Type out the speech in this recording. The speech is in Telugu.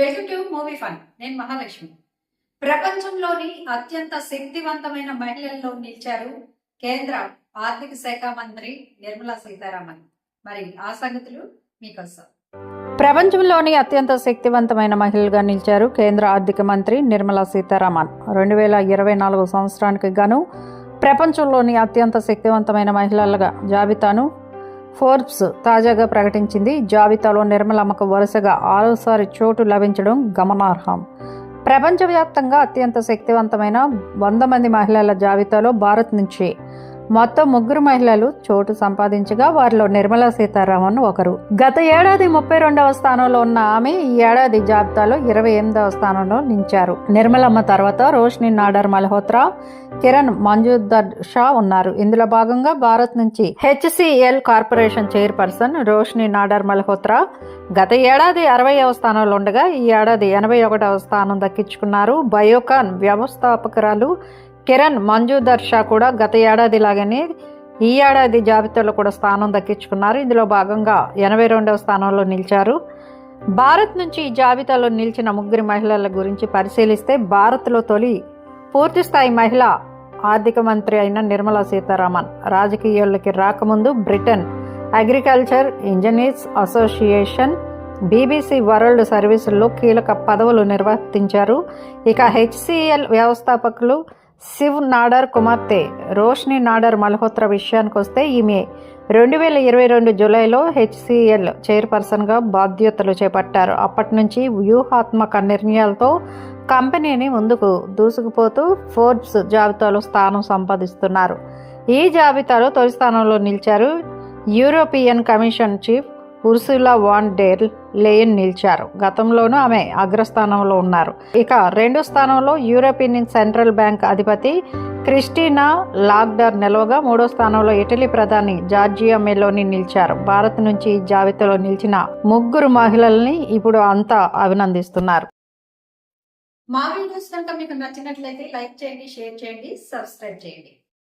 వెల్కమ్ టు మూవీ ఫన్ నేను మహాలక్ష్మి. ప్రపంచంలోని అత్యంత శక్తివంతమైన మహిళల్లో నిలిచారు కేంద్ర ఆర్థిక శాఖ మంత్రి నిర్మలా సీతారామన్. మరి ఆ సంగతులు మీకోసం. ప్రపంచంలోని అత్యంత శక్తివంతమైన మహిళగా నిలిచారు కేంద్ర ఆర్థిక మంత్రి నిర్మలా సీతారామన్. రెండు వేల ఇరవై నాలుగు సంవత్సరానికి గాను ప్రపంచంలోని అత్యంత శక్తివంతమైన మహిళలుగా జాబితాను ఫోర్బ్స్ తాజాగా ప్రకటించింది. జాబితాలో నిర్మలమ్మకు వరుసగా ఆరోసారి చోటు లభించడం గమనార్హం. ప్రపంచవ్యాప్తంగా అత్యంత శక్తివంతమైన వంద మంది మహిళల జాబితాలో భారత్ నుంచి మొత్తం ముగ్గురు మహిళలు చోటు సంపాదించగా వారిలో నిర్మలా సీతారామన్ ఒకరు. గత ఏడాది ముప్పై రెండవ స్థానంలో ఉన్న ఆమె ఈ ఏడాది జాబితాలో ఇరవై ఎనిమిదవ స్థానంలో నిలిచారు. నిర్మలమ్మ తర్వాత రోష్ని నాడర్ మల్హోత్రా కిరణ్ మంజుదర్ షా ఉన్నారు. ఇందులో భాగంగా భారత్ నుంచి HCL corporation chairperson Roshni Nadar Malhotra గత ఏడాది అరవైవ స్థానంలో ఉండగా ఈ ఏడాది ఎనభై ఒకటవ స్థానం దక్కించుకున్నారు. బయోకాన్ వ్యవస్థాపకురాలు కిరణ్ మంజు దర్శా కూడా గత ఏడాది లాగానే ఈ ఏడాది జాబితాలో కూడా స్థానం దక్కించుకున్నారు. ఇందులో భాగంగా ఎనభై రెండవ స్థానంలో నిలిచారు. భారత్ నుంచి ఈ జాబితాలో నిలిచిన ముగ్గురి మహిళల గురించి పరిశీలిస్తే భారత్లో తొలి పూర్తిస్థాయి మహిళ ఆర్థిక మంత్రి అయిన నిర్మలా సీతారామన్. రాజకీయాల్లోకి రాకముందు Britain agriculture engineers association BBC world సర్వీసుల్లో కీలక పదవులు నిర్వర్తించారు. ఇక హెచ్సిఎల్ వ్యవస్థాపకులు శివ్ నాడర్ కుమార్తె రోష్ని నాడర్ మల్హోత్రా విషయానికి వస్తే ఈమె రెండు వేల ఇరవై రెండు జూలైలో హెచ్సిఎల్ చైర్పర్సన్గా బాధ్యతలు చేపట్టారు. అప్పటి నుంచి వ్యూహాత్మక నిర్ణయాలతో కంపెనీని ముందుకు దూసుకుపోతూ ఫోర్బ్స్ జాబితాలో స్థానం సంపాదిస్తున్నారు. ఈ జాబితాలో తొలి స్థానంలో నిలిచారు European commission chief Ursula von der Leyen నిలిచారు. గతంలోనూ ఆమె అగ్రస్థానంలో ఉన్నారు. ఇక రెండో స్థానంలో యూరోపియన్ సెంట్రల్ బ్యాంక్ అధిపతి క్రిస్టినా లాగ్డర్ నిలవగా మూడో స్థానంలో ఇటలీ ప్రధాని జార్జియా మెలోని నిలిచారు. భారత్ నుంచి ఈ జాబితాలో నిలిచిన ముగ్గురు మహిళల్ని ఇప్పుడు అంతా అభినందిస్తున్నారు. మా వీడియోస్ కనుక మీకు నచ్చినట్లయితే లైక్ చేయండి షేర్ చేయండి సబ్స్క్రైబ్ చేయండి.